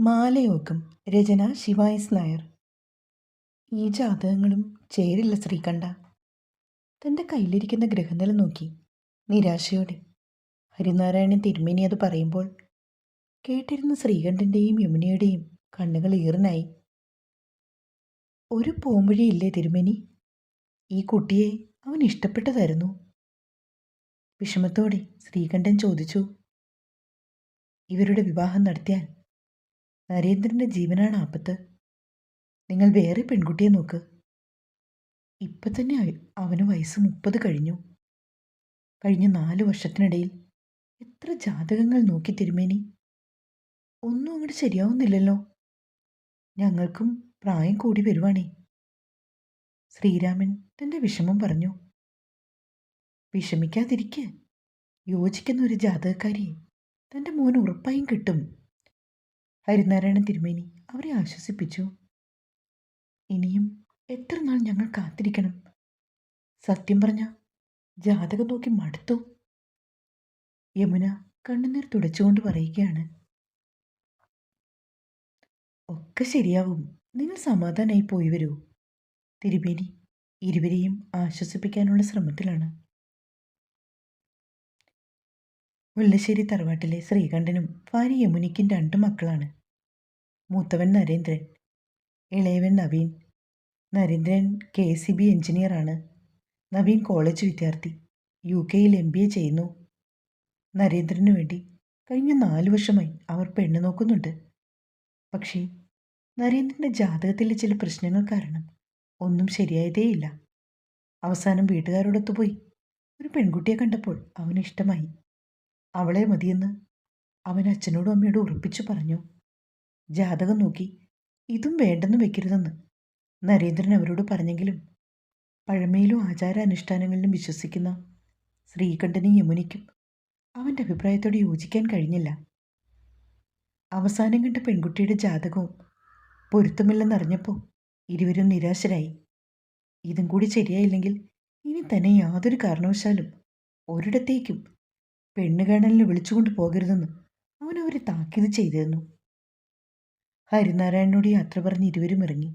മാലയോഗം രചന ശിവായസ് നായർ. ഈ ജാതകങ്ങളും ചേരില്ല ശ്രീകണ്ഠ. തന്റെ കയ്യിലിരിക്കുന്ന ഗ്രഹനില നോക്കി നിരാശയോടെ. ഹരിനാരായണൻ തിരുമേനി അത് പറയുമ്പോൾ കേട്ടിരുന്ന ശ്രീകണ്ഠന്റെയും യമുനയുടെയും കണ്ണുകൾ ഈറിനായി ഒരു പോംവഴിയില്ലേ തിരുമേനി? ഈ കുട്ടിയെ അവൻ ഇഷ്ടപ്പെട്ടതായിരുന്നു. വിഷമത്തോടെ ശ്രീകണ്ഠൻ ചോദിച്ചു ഇവരുടെ വിവാഹം നടത്തിയാൽ നരേന്ദ്രന്റെ ജീവനാണ് ആപത്ത്. നിങ്ങൾ വേറെ പെൺകുട്ടിയെ നോക്ക്. ഇപ്പം തന്നെ അവ- അവന് വയസ്സ് മുപ്പത് കഴിഞ്ഞു. കഴിഞ്ഞ നാല് വർഷത്തിനിടയിൽ എത്ര ജാതകങ്ങൾ നോക്കി തിരുമേനി? ഒന്നും അങ്ങോട്ട് ശരിയാവുന്നില്ലല്ലോ. ഞങ്ങൾക്കും പ്രായം കൂടി വരുവാണേ. ശ്രീരാമൻ തന്റെ വിഷമം പറഞ്ഞു. വിഷമിക്കാതിരിക്കെ. യോജിക്കുന്ന ഒരു ജാതകക്കാരിയെ തന്റെ മോൻ ഉറപ്പായും കിട്ടും. ഹരിനാരായണൻ തിരുമേനി അവരെ ആശ്വസിപ്പിച്ചു. ഇനിയും എത്ര നാൾ ഞങ്ങൾ കാത്തിരിക്കണം? സത്യം പറഞ്ഞ ജാതകം നോക്കി മടുത്തു. യമുന കണ്ണുനീർ തുടച്ചുകൊണ്ട് പറയുകയാണ്. ഒക്കെ ശരിയാവും. നിങ്ങൾ സമാധാനമായി പോയി വരൂ. തിരുമേനി ഇരുവരെയും ആശ്വസിപ്പിക്കാനുള്ള ശ്രമത്തിലാണ്. മുല്ലശ്ശേരി തറവാട്ടിലെ ശ്രീകണ്ഠനും ഭാര്യ യമുനിക്കും രണ്ട് മക്കളാണ്. മൂത്തവൻ Narendran ഇളയവൻ Naveen. Narendran K C B എഞ്ചിനീയറാണ് നവീൻ കോളേജ് വിദ്യാർത്ഥി. യു കെയിൽ എം ബി എ ചെയ്യുന്നു. നരേന്ദ്രന് വേണ്ടി കഴിഞ്ഞ നാല് വർഷമായി അവർ പെണ്ണ് നോക്കുന്നുണ്ട്. പക്ഷേ നരേന്ദ്രന്റെ ജാതകത്തിലെ ചില പ്രശ്നങ്ങൾ കാരണം ഒന്നും ശരിയായതേയില്ല. അവസാനം വീട്ടുകാരോടൊത്തു പോയി ഒരു പെൺകുട്ടിയെ കണ്ടപ്പോൾ അവന് ഇഷ്ടമായി. അവളെ മതിയെന്ന് അവൻ അച്ഛനോടും അമ്മയോടും ഉറപ്പിച്ചു പറഞ്ഞു. ജാതകം നോക്കി. ഇതും വേണ്ടെന്ന് വെക്കരുതെന്ന്. നരേന്ദ്രൻ അവരോട് പറഞ്ഞെങ്കിലും പഴമയിലും ആചാരാനുഷ്ഠാനങ്ങളിലും വിശ്വസിക്കുന്ന ശ്രീകണ്ഠനും യമുനയ്ക്കും അവന്റെ അഭിപ്രായത്തോട് യോജിക്കാൻ കഴിഞ്ഞില്ല. അവസാനം കണ്ട പെൺകുട്ടിയുടെ ജാതകവും പൊരുത്തമില്ലെന്നറിഞ്ഞപ്പോൾ ഇരുവരും നിരാശരായി. ഇതും കൂടി ശരിയായില്ലെങ്കിൽ ഇനി തന്നെ യാതൊരു കാരണവശാലും ഒരിടത്തേക്കും പെണ്ണുകാണലിന് വിളിച്ചുകൊണ്ട് പോകരുതെന്ന് അവൻ അവരെ താക്കീത് ചെയ്തിരുന്നു. ഹരിനാരായണനോട് യാത്ര പറഞ്ഞ് ഇരുവരും ഇറങ്ങി.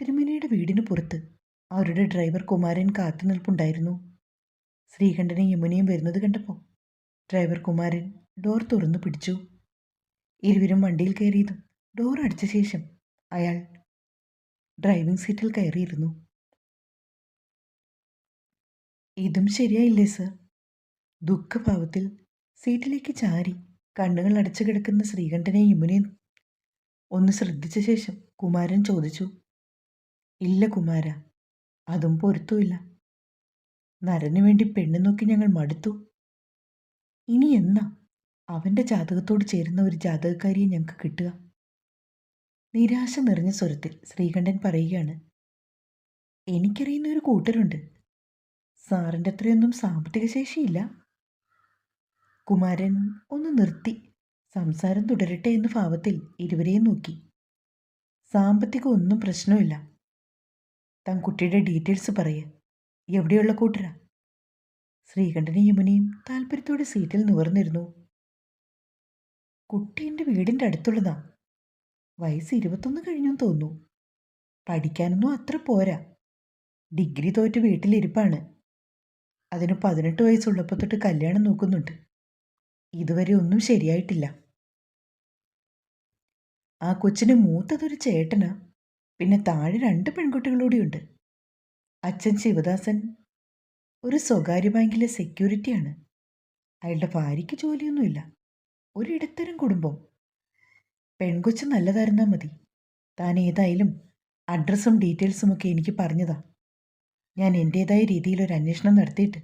തിരുമേനിയുടെ വീടിന് പുറത്ത് അവരുടെ ഡ്രൈവർ കുമാരൻ കാത്തു നിൽപ്പുണ്ടായിരുന്നു. ശ്രീകണ്ഠനെയും യമുനയും വരുന്നത് കണ്ടപ്പോൾ ഡ്രൈവർ കുമാരൻ ഡോർ തുറന്നു പിടിച്ചു. ഇരുവരും വണ്ടിയിൽ കയറിയതും ഡോർ അടിച്ച ശേഷം അയാൾ ഡ്രൈവിംഗ് സീറ്റിൽ കയറിയിരുന്നു. ഇതും ശരിയായില്ലേ സർ? ദുഃഖഭാവത്തിൽ സീറ്റിലേക്ക് ചാരി കണ്ണുകൾ അടച്ചു കിടക്കുന്ന ശ്രീകണ്ഠനെയും യമുനയും ഒന്ന് ശ്രദ്ധിച്ച ശേഷം കുമാരൻ ചോദിച്ചു ഇല്ല കുമാര അതും പൊരുത്തുമില്ല നരന് വേണ്ടി പെണ്ണു നോക്കി ഞങ്ങൾ മടുത്തു. ഇനി എന്നാ? അവന്റെ ജാതകത്തോട് ചേരുന്ന ഒരു ജാതകക്കാരിയെ ഞങ്ങൾക്ക് കിട്ടുക. നിരാശ നിറഞ്ഞ സ്വരത്തിൽ ശ്രീകണ്ഠൻ പറയുകയാണ് എനിക്കറിയുന്ന ഒരു കൂട്ടരുണ്ട്. സാറിന്റെ അത്രയൊന്നും സാമ്പത്തിക ശേഷിയില്ല. കുമാരൻ ഒന്ന് നിർത്തി സംസാരം തുടരട്ടെ എന്ന ഭാവത്തിൽ ഇരുവരെയും നോക്കി. സാമ്പത്തികം ഒന്നും പ്രശ്നമില്ല. തൻ കുട്ടിയുടെ ഡീറ്റെയിൽസ് പറയേ. എവിടെയുള്ള കൂട്ടരാ? ശ്രീകണ്ഠനും യമുനയും താല്പര്യത്തോടെ സീറ്റിൽ നിവർന്നിരുന്നു. കുട്ടി എന്റെ വീടിന്റെ അടുത്തുള്ളതാ. വയസ്സ് ഇരുപത്തൊന്ന് കഴിഞ്ഞെന്ന് തോന്നുന്നു. പഠിക്കാനൊന്നും അത്ര പോരാ. ഡിഗ്രി തോറ്റ് വീട്ടിലിരിപ്പാണ്. അതിന് പതിനെട്ട് വയസ്സുള്ളപ്പോൾ തൊട്ട് കല്യാണം നോക്കുന്നുണ്ട്. ഇതുവരെ ഒന്നും ശരിയായിട്ടില്ല. ആ കൊച്ചിന് മൂത്തതൊരു ചേട്ടനാ. പിന്നെ താഴെ രണ്ട് പെൺകുട്ടികളൂടെയുണ്ട്. അച്ഛൻ ശിവദാസൻ ഒരു സ്വകാര്യ ബാങ്കിലെ സെക്യൂരിറ്റിയാണ്. അയാളുടെ ഭാര്യയ്ക്ക് ജോലിയൊന്നുമില്ല. ഒരു ഇടത്തരം കുടുംബം. പെൺകൊച്ച് നല്ലതായിരുന്നാൽ മതി. താൻ ഏതായാലും അഡ്രസ്സും ഡീറ്റെയിൽസും ഒക്കെ എനിക്ക് പറഞ്ഞതാ. ഞാൻ എന്റെതായ രീതിയിൽ ഒരു അന്വേഷണം നടത്തിയിട്ട്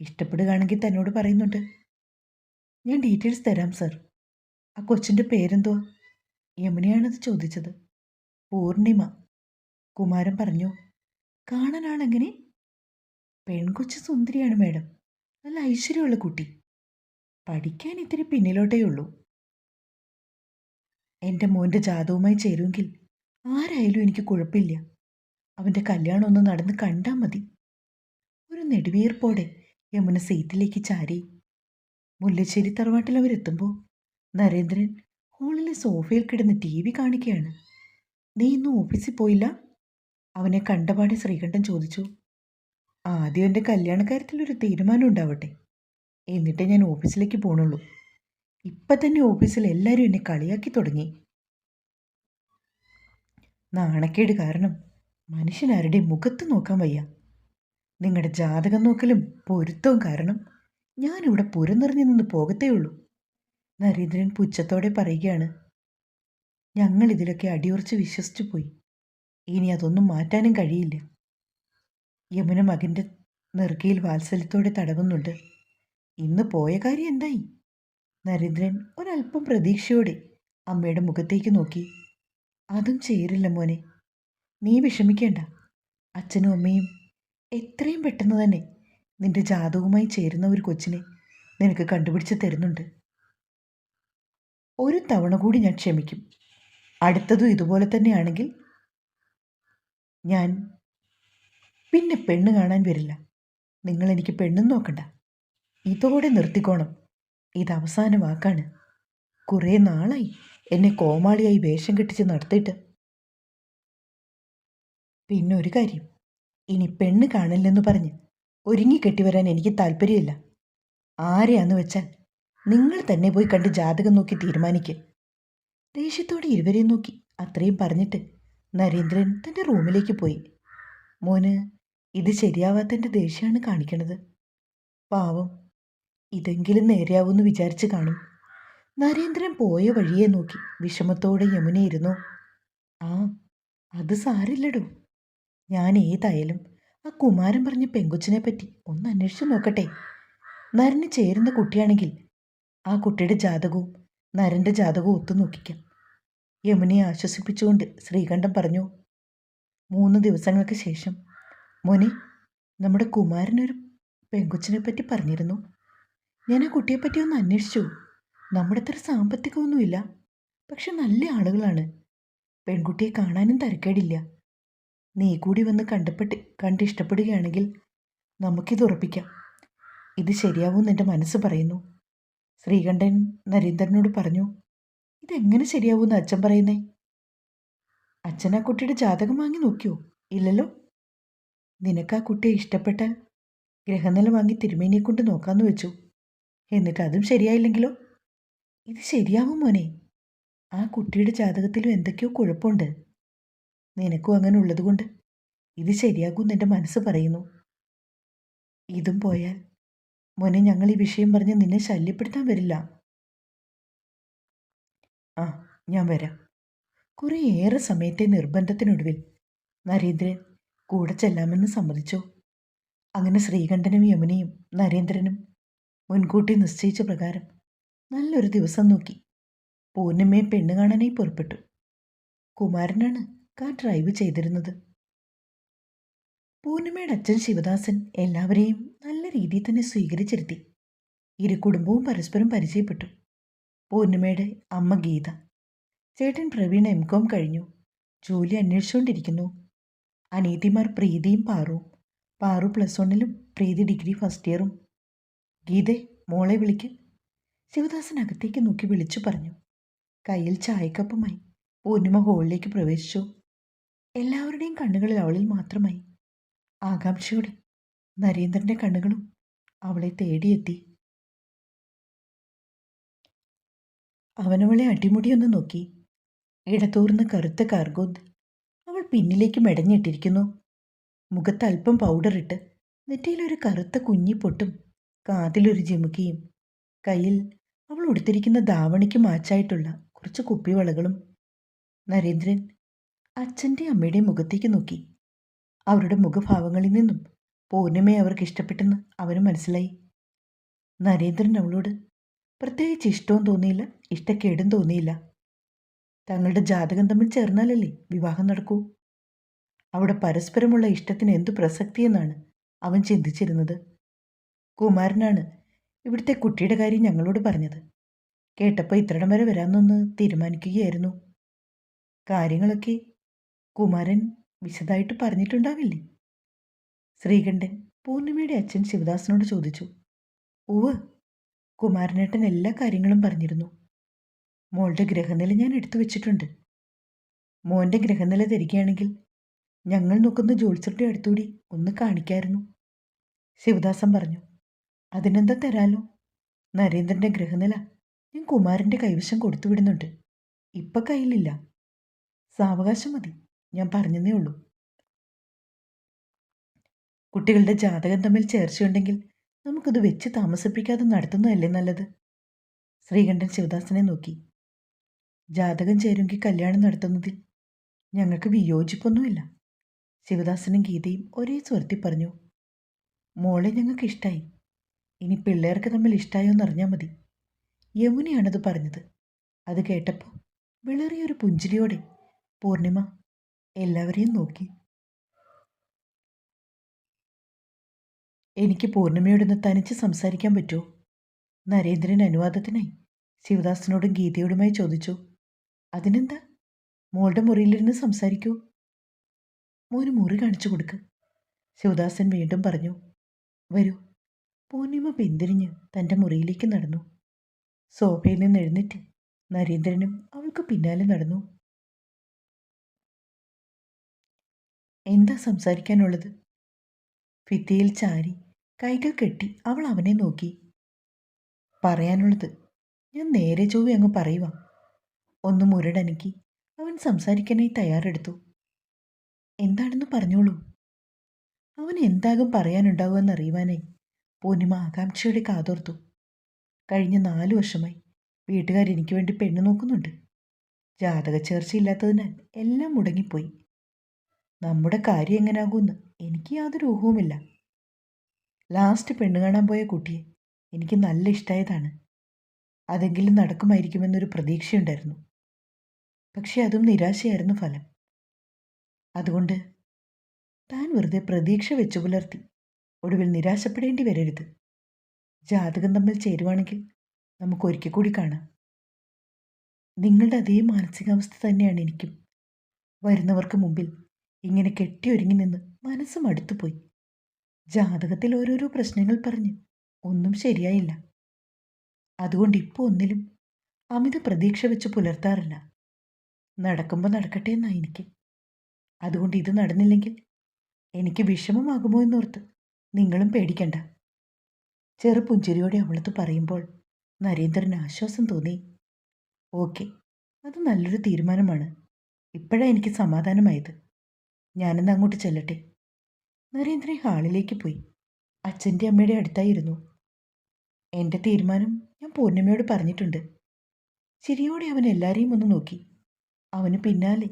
ഇഷ്ടപ്പെടുകയാണെങ്കിൽ തന്നോട് പറയുന്നുണ്ട്. ഞാൻ ഡീറ്റെയിൽസ് തരാം സർ. ആ കൊച്ചിന്റെ പേരെന്തുവാ? യമുനയാണത് ചോദിച്ചത്. പൂർണിമ. കുമാരൻ പറഞ്ഞു കാണാനാണെങ്ങനെ? പെൺകൊച്ചു സുന്ദരിയാണ് മേഡം. നല്ല ഐശ്വര്യമുള്ള കുട്ടി. പഠിക്കാൻ ഇത്തിരി പിന്നിലോട്ടേ ഉള്ളൂ. എന്റെ മോന്റെ ജാതവുമായി ചേരുമെങ്കിൽ ആരായാലും എനിക്ക് കുഴപ്പമില്ല. അവന്റെ കല്യാണം ഒന്ന് നടന്ന് കണ്ടാൽ മതി. ഒരു നെടുവീർപ്പോടെ യമുന സീറ്റിലേക്ക് ചാരി. മുല്ലശ്ശേരി തറവാട്ടിൽ അവരെത്തുമ്പോൾ നരേന്ദ്രൻ ഹോളിലെ സോഫയിൽ കിടന്ന് ടി വി കാണിക്കുകയാണ് നീ ഇന്നും ഓഫീസിൽ പോയില്ല? അവനെ കണ്ടപാടെ ശ്രീകണ്ഠൻ ചോദിച്ചു. ആദ്യം എന്റെ കല്യാണക്കാര്യത്തിൽ ഒരു തീരുമാനം ഉണ്ടാവട്ടെ. എന്നിട്ടേ ഞാൻ ഓഫീസിലേക്ക് പോണുള്ളൂ. ഇപ്പം തന്നെ ഓഫീസിൽ എല്ലാവരും എന്നെ കളിയാക്കി തുടങ്ങി. നാണക്കേട് കാരണം മനുഷ്യനാരുടെ മുഖത്ത് നോക്കാൻ വയ്യ. നിങ്ങളുടെ ജാതകം നോക്കലും പൊരുത്തവും കാരണം ഞാനിവിടെ പുരം നിറഞ്ഞു നിന്ന് പോകത്തേ ഉള്ളൂ നരേന്ദ്രൻ പുച്ഛത്തോടെ പറയുകയാണ് ഞങ്ങൾ ഇതിലൊക്കെ അടിയുറച്ച് വിശ്വസിച്ചു പോയി. ഇനി അതൊന്നും മാറ്റാനും കഴിയില്ല. യമുന മകന്റെ നെറുകയിൽ വാത്സല്യത്തോടെ തടവുന്നുണ്ട്. ഇന്ന് പോയ കാര്യം എന്തായി? നരേന്ദ്രൻ ഒരല്പം പ്രതീക്ഷയോടെ അമ്മയുടെ മുഖത്തേക്ക് നോക്കി. അതും ചേരില്ല മോനെ. നീ വിഷമിക്കേണ്ട. അച്ഛനും അമ്മയും എത്രയും പെട്ടെന്ന് തന്നെ നിന്റെ ജാതകവുമായി ചേരുന്ന ഒരു കൊച്ചിനെ നിനക്ക് കണ്ടുപിടിച്ച് തരുന്നുണ്ട്. ഒരു തവണ കൂടി ഞാൻ ക്ഷമിക്കും. അടുത്തതും ഇതുപോലെ തന്നെയാണെങ്കിൽ ഞാൻ പിന്നെ പെണ്ണ് കാണാൻ വരില്ല. നിങ്ങൾ എനിക്ക് പെണ്ണും നോക്കണ്ട. ഇതോടെ നിർത്തിക്കോണം. ഇത് അവസാന വാക്കാണ് കുറേ നാളായി എന്നെ കോമാളിയായി വേഷം കെട്ടിച്ച് നടത്തിയിട്ട്. പിന്നെ ഒരു കാര്യം. ഇനി പെണ്ണ് കാണില്ലെന്ന് പറഞ്ഞ് ഒരുങ്ങി കെട്ടിവരാൻ എനിക്ക് താല്പര്യമില്ല. ആരെയാന്ന് വെച്ചാൽ നിങ്ങൾ തന്നെ പോയി കണ്ട് ജാതകം നോക്കി തീരുമാനിക്കുക ദേഷ്യത്തോടെ ഇരുവരെയും നോക്കി. അത്രയും പറഞ്ഞിട്ട് നരേന്ദ്രൻ തന്റെ റൂമിലേക്ക് പോയി. മോന് ഇത് ശരിയാവാത്തന്റെ ദേഷ്യമാണ് കാണിക്കണത്. പാവം ഇതെങ്കിലും നേരെയാവുമെന്ന് വിചാരിച്ച് കാണും. നരേന്ദ്രൻ പോയ വഴിയെ നോക്കി. വിഷമത്തോടെ യമുനയിരുന്നു ആ അത് സാരില്ലടോ. ഞാൻ ഏതായാലും ആ കുമാരൻ പറഞ്ഞ പെങ്കൊച്ചിനെ പറ്റി ഒന്ന് അന്വേഷിച്ചു നോക്കട്ടെ. നരന് ചേരുന്ന കുട്ടിയാണെങ്കിൽ ആ കുട്ടിയുടെ ജാതകവും നരന്റെ ജാതകവും ഒത്തു നോക്കിക്കാം. യമുനയെ ആശ്വസിപ്പിച്ചുകൊണ്ട് ശ്രീകണ്ഠൻ പറഞ്ഞു മൂന്ന് ദിവസങ്ങൾക്ക് ശേഷം. മോനെ നമ്മുടെ കുമാരനൊരു പെങ്കൊച്ചിനെ പറ്റി പറഞ്ഞിരുന്നു. ഞാൻ ആ കുട്ടിയെപ്പറ്റി ഒന്ന് അന്വേഷിച്ചു. നമ്മുടെ അത്ര സാമ്പത്തികമൊന്നുമില്ല. പക്ഷെ നല്ല ആളുകളാണ്. പെൺകുട്ടിയെ കാണാനും തരക്കേടില്ല. നീ കൂടി വന്ന് കണ്ടപ്പെട്ട് കണ്ട് ഇഷ്ടപ്പെടുകയാണെങ്കിൽ നമുക്കിത് ഉറപ്പിക്കാം. ഇത് ശരിയാവുമെന്ന് എന്റെ മനസ്സ് പറയുന്നു. ശ്രീകണ്ഠൻ നരീന്ദ്രനോട് പറഞ്ഞു ഇതെങ്ങനെ ശരിയാവുമെന്ന് അച്ഛൻ പറയുന്നേ? അച്ഛൻ ആ കുട്ടിയുടെ ജാതകം വാങ്ങി നോക്കിയോ? ഇല്ലല്ലോ? നിനക്ക് ആ കുട്ടിയെ ഇഷ്ടപ്പെട്ടാൽ ഗ്രഹനില വാങ്ങി തിരുമേനിയെ കൊണ്ട് നോക്കാമെന്ന് വെച്ചു. എന്നിട്ട് അതും ശരിയായില്ലെങ്കിലോ? ഇത് ശരിയാവും മോനെ. ആ കുട്ടിയുടെ ജാതകത്തിലും എന്തൊക്കെയോ കുഴപ്പമുണ്ട്. നിനക്കും അങ്ങനെ ഉള്ളതുകൊണ്ട് ഇത് ശരിയാകും എന്റെ മനസ്സ് പറയുന്നു. ഇതും പോയാൽ മോനെ ഞങ്ങൾ ഈ വിഷയം പറഞ്ഞ് നിന്നെ ശല്യപ്പെടുത്താൻ വരില്ല. ആ ഞാൻ വരാം. കുറേയേറെ സമയത്തെ നിർബന്ധത്തിനൊടുവിൽ. നരേന്ദ്രൻ കൂടെ ചെല്ലാമെന്ന് സമ്മതിച്ചു? അങ്ങനെ ശ്രീകണ്ഠനും യമുനയും നരേന്ദ്രനും മുൻകൂട്ടി നിശ്ചയിച്ച പ്രകാരം നല്ലൊരു ദിവസം നോക്കി. പൂർണിമയെ പെണ്ണ് കാണാനായി പുറപ്പെട്ടു. കുമാരനാണ് കാർ ഡ്രൈവ് ചെയ്തിരുന്നത്. പൂർണിമയുടെ അച്ഛൻ ശിവദാസൻ എല്ലാവരെയും നല്ല രീതിയിൽ തന്നെ സ്വീകരിച്ചിരുത്തി ഇരു കുടുംബവും പരസ്പരം പരിചയപ്പെട്ടു. പൂർണിമയുടെ അമ്മ ഗീത. ചേട്ടൻ പ്രവീൺ എം കോം കഴിഞ്ഞു. ജോലി അന്വേഷിച്ചുകൊണ്ടിരിക്കുന്നു. അനീതിമാർ പ്രീതിയും പാറുവും പാറു പ്ലസ് വണ്ണിലും പ്രീതി ഡിഗ്രി ഫസ്റ്റ് ഇയറും ഗീതെ മോളെ വിളിക്ക്. ശിവദാസൻ അകത്തേക്ക് നോക്കി വിളിച്ചു പറഞ്ഞു. കയ്യിൽ ചായക്കപ്പുമായി പൂർണിമ ഹോളിലേക്ക് പ്രവേശിച്ചു. എല്ലാവരുടെയും കണ്ണുകളിൽ അവളിൽ മാത്രമായി. ആകാംക്ഷയോടെ നരേന്ദ്രന്റെ കണ്ണുകളും അവളെ തേടിയെത്തി. അവനവളെ അടിമുടിയൊന്ന് നോക്കി. ഇടതൂർന്ന കറുത്ത കാർഗോദ് അവൾ പിന്നിലേക്ക് മെടഞ്ഞിട്ടിരിക്കുന്നു. മുഖത്ത് അല്പം പൗഡർ ഇട്ട് നെറ്റിയിലൊരു കറുത്ത കുഞ്ഞിപ്പൊട്ടും കാതിലൊരു ജിമുക്കിയും കയ്യിൽ അവൾ ഉടുത്തിരിക്കുന്ന ധാവണിക്ക് മാച്ചായിട്ടുള്ള കുറച്ച് കുപ്പിവളകളും. നരേന്ദ്രൻ അച്ഛന്റെ അമ്മയുടെ മുഖത്തേക്ക് നോക്കി. അവരുടെ മുഖഭാവങ്ങളിൽ നിന്നും പൂർണിമയെ അവർക്ക് ഇഷ്ടപ്പെട്ടെന്ന് അവന് മനസ്സിലായി. നരേന്ദ്രൻ അവളോട് പ്രത്യേകിച്ച് ഇഷ്ടവും തോന്നിയില്ല ഇഷ്ടക്കേടും തോന്നിയില്ല. തങ്ങളുടെ ജാതകം തമ്മിൽ ചേർന്നാലല്ലേ വിവാഹം നടക്കൂ? അവിടെ പരസ്പരമുള്ള ഇഷ്ടത്തിന് എന്തു പ്രസക്തിയെന്നാണ് അവൻ ചിന്തിച്ചിരുന്നത്. കുമാരനാണ് ഇവിടുത്തെ കുട്ടിയുടെ കാര്യം ഞങ്ങളോട് പറഞ്ഞത്. കേട്ടപ്പോൾ ഇത്രയിടം വരെ വരാമെന്നൊന്ന് തീരുമാനിക്കുകയായിരുന്നു. കാര്യങ്ങളൊക്കെ കുമാരൻ വിശദമായിട്ട് പറഞ്ഞിട്ടുണ്ടാവില്ലേ? ശ്രീകണ്ഠൻ പൂർണിമയുടെ അച്ഛൻ ശിവദാസനോട് ചോദിച്ചു. ഉവ് കുമാരനേട്ടൻ എല്ലാ കാര്യങ്ങളും പറഞ്ഞിരുന്നു. മോളുടെ ഗ്രഹനില ഞാൻ എടുത്തു വെച്ചിട്ടുണ്ട്. മോന്റെ ഗ്രഹനില തരികയാണെങ്കിൽ ഞങ്ങൾ നോക്കുന്ന ജോത്സ്യരുടെ അടുത്തുകൂടി ഒന്ന് കാണിക്കായിരുന്നു. ശിവദാസൻ പറഞ്ഞു. അതിനെന്താ തരാലോ? നരേന്ദ്രന്റെ ഗ്രഹനില ഞാൻ കുമാരന്റെ കൈവശം കൊടുത്തു വിടുന്നുണ്ട്. ഇപ്പം കയ്യിലില്ല. സാവകാശം മതി. ഞാൻ പറഞ്ഞതേ ഉള്ളൂ. കുട്ടികളുടെ ജാതകം തമ്മിൽ ചേർച്ചയുണ്ടെങ്കിൽ നമുക്കത് വെച്ച് താമസിപ്പിക്കാതെ നടത്തുന്നതല്ലേ നല്ലത്? ശ്രീകണ്ഠൻ ശിവദാസനെ നോക്കി. ജാതകം ചേരുമെങ്കിൽ കല്യാണം നടത്തുന്നതിൽ ഞങ്ങൾക്ക് വിയോജിപ്പൊന്നുമില്ല. ശിവദാസനും ഗീതയും ഒരേ സ്വരത്തിൽ പറഞ്ഞു മോളെ ഞങ്ങൾക്ക് ഇഷ്ടമായി ഇനി പിള്ളേർക്ക് തമ്മിൽ ഇഷ്ടമായോ എന്നറിഞ്ഞാൽ മതി. യമുനയാണത് പറഞ്ഞത്. അത് കേട്ടപ്പോൾ വിളറിയൊരു പുഞ്ചിരിയോടെ പൂർണിമ എല്ലാവരെയും നോക്കി. എനിക്ക് പൂർണിമയോടൊന്ന് തനിച്ച് സംസാരിക്കാൻ പറ്റുമോ നരേന്ദ്രൻ അനുവാദത്തിനായി ശിവദാസനോടും ഗീതയോടുമായി ചോദിച്ചു. അതിനെന്താ? മോളുടെ മുറിയിലിരുന്ന് സംസാരിക്കൂ. മോന് മുറി കാണിച്ചു കൊടുക്ക്. ശിവദാസൻ വീണ്ടും പറഞ്ഞു. വരൂ. പൂർണിമ പിന്തിരിഞ്ഞ് തന്റെ മുറിയിലേക്ക് നടന്നു. സോഫയിൽ നിന്ന് എഴുന്നേറ്റ് നരേന്ദ്രനും അവൾക്ക് പിന്നാലെ നടന്നു. എന്താ സംസാരിക്കാനുള്ളത്? ഭിത്തിയിൽ ചാരി കൈകൾ കെട്ടി അവൾ അവനെ നോക്കി. പറയാനുള്ളത് ഞാൻ നേരെ ചൊവ്വെ അങ്ങ് പറയുക ഒന്ന് മുരടനക്കി അവൻ സംസാരിക്കാനായി തയ്യാറെടുത്തു. എന്താണെന്ന് പറഞ്ഞോളൂ. അവൻ എന്താകും പറയാനുണ്ടാവുമെന്ന് അറിയുവാനായി പൂർണിമ ആകാംക്ഷയുടെ കാതോർത്തു. കഴിഞ്ഞ നാലു വർഷമായി വീട്ടുകാർ എനിക്ക് വേണ്ടി പെണ്ണ് നോക്കുന്നുണ്ട്. ജാതക ചേർച്ചയില്ലാത്തതിനാൽ എല്ലാം മുടങ്ങിപ്പോയി. നമ്മുടെ കാര്യം എങ്ങനാകുമെന്ന് എനിക്ക് യാതൊരു ഊഹവുമില്ല. ലാസ്റ്റ് പെണ്ണ് കാണാൻ പോയ കുട്ടിയെ എനിക്ക് നല്ല ഇഷ്ടമായതാണ് അതെങ്കിലും നടക്കുമായിരിക്കുമെന്നൊരു പ്രതീക്ഷയുണ്ടായിരുന്നു. പക്ഷേ അതും നിരാശയായിരുന്നു ഫലം. അതുകൊണ്ട് താൻ വെറുതെ പ്രതീക്ഷ വെച്ചു പുലർത്തി ഒടുവിൽ നിരാശപ്പെടേണ്ടി വരരുത്. ജാതകം തമ്മിൽ ചേരുവാണെങ്കിൽ നമുക്ക് ഒരിക്കൽ കൂടി കാണാം. നിങ്ങളുടെ അതേ മാനസികാവസ്ഥ തന്നെയാണ് എനിക്കും. വരുന്നവർക്ക് മുമ്പിൽ ഇങ്ങനെ കെട്ടിയൊരുങ്ങി നിന്ന് മനസ്സും അടുത്തുപോയി. ജാതകത്തിൽ ഓരോരോ പ്രശ്നങ്ങൾ പറഞ്ഞ്. ഒന്നും ശരിയായില്ല. അതുകൊണ്ട് ഇപ്പോൾ ഒന്നിലും അമിത പ്രതീക്ഷ വെച്ച് പുലർത്താറില്ല. നടക്കുമ്പോൾ നടക്കട്ടെ എന്നാ എനിക്ക്. അതുകൊണ്ട് ഇത് നടന്നില്ലെങ്കിൽ എനിക്ക് വിഷമമാകുമോ എന്നോർത്ത് നിങ്ങളും പേടിക്കണ്ട. ചെറുപുഞ്ചിരിയോടെ അവളത്ത് പറയുമ്പോൾ നരേന്ദ്രന് ആശ്വാസം തോന്നി. ഓക്കെ അത് നല്ലൊരു തീരുമാനമാണ്. ഇപ്പോഴാണ് എനിക്ക് സമാധാനമായത്. ഞാനെന്ന് അങ്ങോട്ട് ചെല്ലട്ടെ? നരേന്ദ്രൻ ഹാളിലേക്ക് പോയി. അച്ഛന്റെ അമ്മയുടെ അടുത്തായിരുന്നു. എന്റെ തീരുമാനം ഞാൻ പൂർണിമയോട് പറഞ്ഞിട്ടുണ്ട്. ചിരിയോടെ അവൻ എല്ലാവരെയും ഒന്ന് നോക്കി. അവന് പിന്നാലെ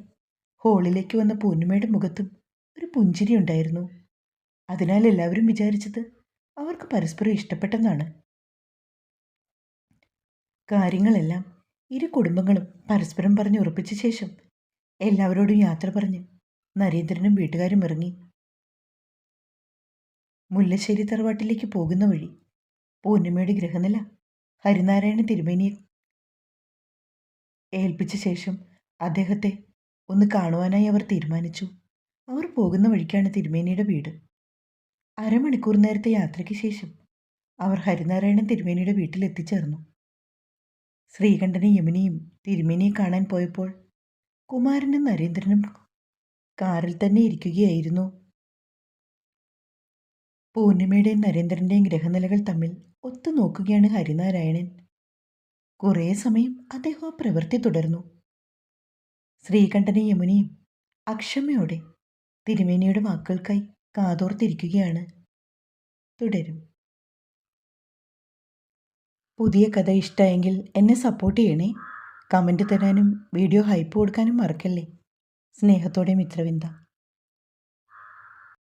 ഹോളിലേക്ക് വന്ന പൂർണിമയുടെ മുഖത്തും ഒരു പുഞ്ചിരി ഉണ്ടായിരുന്നു. അതിനാൽ എല്ലാവരും വിചാരിച്ചത് അവർക്ക് പരസ്പരം ഇഷ്ടപ്പെട്ടെന്നാണ്. കാര്യങ്ങളെല്ലാം ഇരു കുടുംബങ്ങളും പരസ്പരം പറഞ്ഞ് ഉറപ്പിച്ച ശേഷം എല്ലാവരോടും യാത്ര പറഞ്ഞ് നരേന്ദ്രനും വീട്ടുകാരും ഇറങ്ങി മുല്ലശ്ശേരി തറവാട്ടിലേക്ക് പോകുന്ന വഴി. പൂർണിമയുടെ ഗ്രഹനില ഹരിനാരായണ തിരുമേനിയെ ഏൽപ്പിച്ച ശേഷം അദ്ദേഹത്തെ ഒന്ന് കാണുവാനായി അവർ തീരുമാനിച്ചു. അവർ പോകുന്ന വഴിക്കാണ് തിരുമേനിയുടെ വീട്. അരമണിക്കൂർ നേരത്തെ യാത്രയ്ക്ക് ശേഷം അവർ ഹരിനാരായണൻ തിരുമേനിയുടെ വീട്ടിൽ എത്തിച്ചേർന്നു. ശ്രീകണ്ഠനും യമുനയും തിരുമേനിയെ കാണാൻ പോയപ്പോൾ കുമാരനും നരേന്ദ്രനും കാറിൽ തന്നെ ഇരിക്കുകയായിരുന്നു. പൂർണിമയുടെയും നരേന്ദ്രന്റെയും ഗ്രഹനിലകൾ തമ്മിൽ ഒത്തു നോക്കുകയാണ് ഹരിനാരായണൻ. കുറേ സമയം അദ്ദേഹം ആ പ്രവൃത്തി തുടർന്നു. ശ്രീകണ്ഠനെ യമുനയും അക്ഷമയോടെ തിരുമേനിയുടെ വാക്കുകൾക്കായി കാതോർത്തിരിക്കുകയാണ്. തുടരും. പുതിയ കഥ ഇഷ്ടമായെങ്കിൽ എന്നെ സപ്പോർട്ട് ചെയ്യണേ. കമന്റ് തരാനും വീഡിയോ ഹൈപ്പ് കൊടുക്കാനും മറക്കല്ലേ. സ്നേഹത്തോടെ മിത്രവിന്ദ.